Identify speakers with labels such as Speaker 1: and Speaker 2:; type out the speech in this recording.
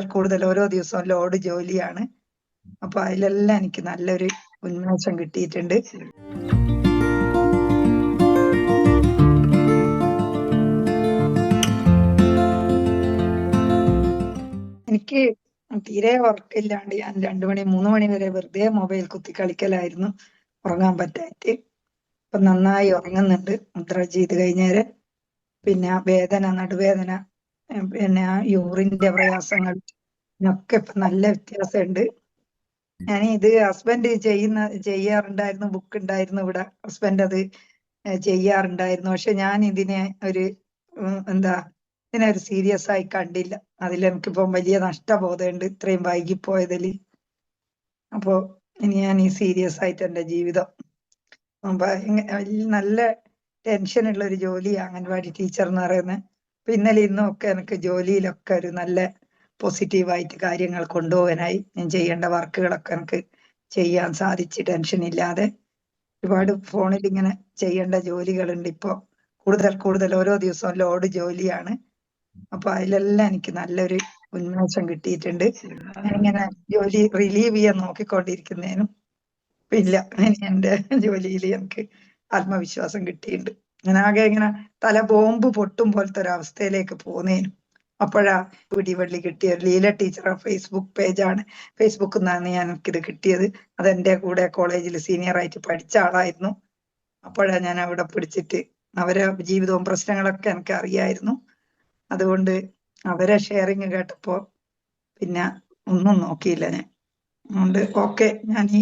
Speaker 1: കൂടുതൽ ഓരോ ദിവസവും ലോഡ് ജോലിയാണ്. അപ്പൊ അതിലെല്ലാം എനിക്ക് നല്ലൊരു ഉന്മേഷം കിട്ടിയിട്ടുണ്ട്. എനിക്ക് തീരെ ഉറക്കില്ലാണ്ട് ഞാൻ രണ്ടു മണി മൂന്ന് മണി വരെ വെറുതെ മൊബൈൽ കുത്തി കളിക്കലായിരുന്നു ഉറങ്ങാൻ പറ്റായിട്ട്. ഇപ്പൊ നന്നായി ഉറങ്ങുന്നുണ്ട്. മുദ്ര ചെയ്ത് കഴിഞ്ഞേരെ. പിന്നെ വേദന നടുവേദന പിന്നെ യൂറിന്റെ പ്രയാസങ്ങൾ ഒക്കെ ഇപ്പൊ നല്ല വ്യത്യാസമുണ്ട്. ഞാൻ ഇത് ഹസ്ബൻഡ് ചെയ്യുന്ന ചെയ്യാറുണ്ടായിരുന്നു ബുക്ക് ഉണ്ടായിരുന്നു ഇവിടെ. ഹസ്ബൻഡ് അത് ചെയ്യാറുണ്ടായിരുന്നു. പക്ഷെ ഞാൻ ഇതിനെ ഒരു എന്താ ഇതിനെ ഒരു സീരിയസ് ആയി കണ്ടില്ല. അതിൽ എനിക്കിപ്പം വലിയ നഷ്ടബോധമുണ്ട്. ഇത്രയും വൈകിപ്പോയതിൽ. അപ്പോ ഇനി ഞാൻ ഈ സീരിയസ് ആയിട്ട് എന്റെ ജീവിതം നല്ല ടെൻഷൻ ഉള്ള ഒരു ജോലിയാണ് അംഗൻവാടി ടീച്ചർ എന്ന് പറയുന്നത്. ഇന്നലെ ഇന്നും ഒക്കെ എനിക്ക് ജോലിയിലൊക്കെ ഒരു നല്ല പോസിറ്റീവായിട്ട് കാര്യങ്ങൾ കൊണ്ടുപോകാനായി ഞാൻ ചെയ്യേണ്ട വർക്കുകളൊക്കെ എനിക്ക് ചെയ്യാൻ സാധിച്ച് ടെൻഷൻ ഇല്ലാതെ. ഒരുപാട് ഫോണിൽ ഇങ്ങനെ ചെയ്യേണ്ട ജോലികളുണ്ട് ഇപ്പോൾ കൂടുതൽ കൂടുതൽ ഓരോ ദിവസവും ലോഡ് ജോലിയാണ്. അപ്പൊ അതിലെല്ലാം എനിക്ക് നല്ലൊരു ഉന്മേഷം കിട്ടിയിട്ടുണ്ട്. ഇങ്ങനെ ജോലി റിലീവ് ചെയ്യാൻ നോക്കിക്കൊണ്ടിരിക്കുന്നതിനും ഇല്ല. എന്റെ ജോലിയിൽ എനിക്ക് ആത്മവിശ്വാസം കിട്ടിയിട്ടുണ്ട്. ഞാൻ ആകെ ഇങ്ങനെ തല ബോംബ് പൊട്ടും പോലത്തെ ഒരു അവസ്ഥയിലേക്ക് പോന്നേനു. അപ്പോഴാ പിടിവള്ളി കിട്ടിയ ലീല ടീച്ചർ ഫേസ്ബുക്ക് പേജാണ് ഫേസ്ബുക്കിൽ നിന്നാണ് ഞാൻ എനിക്കിത് കിട്ടിയത്. അത് അതെന്റെ കൂടെ കോളേജിൽ സീനിയർ ആയിട്ട് പഠിച്ച ആളായിരുന്നു. അപ്പോഴാ ഞാൻ അവിടെ പിടിച്ചിട്ട് അവരെ ജീവിതവും പ്രശ്നങ്ങളൊക്കെ എനിക്ക് അറിയായിരുന്നു. അതുകൊണ്ട് അവരെ ഷെയറിങ് കേട്ടപ്പോ പിന്നെ ഒന്നും നോക്കിയില്ല ഞാൻ. അതുകൊണ്ട് ഓക്കെ ഞാൻ ഈ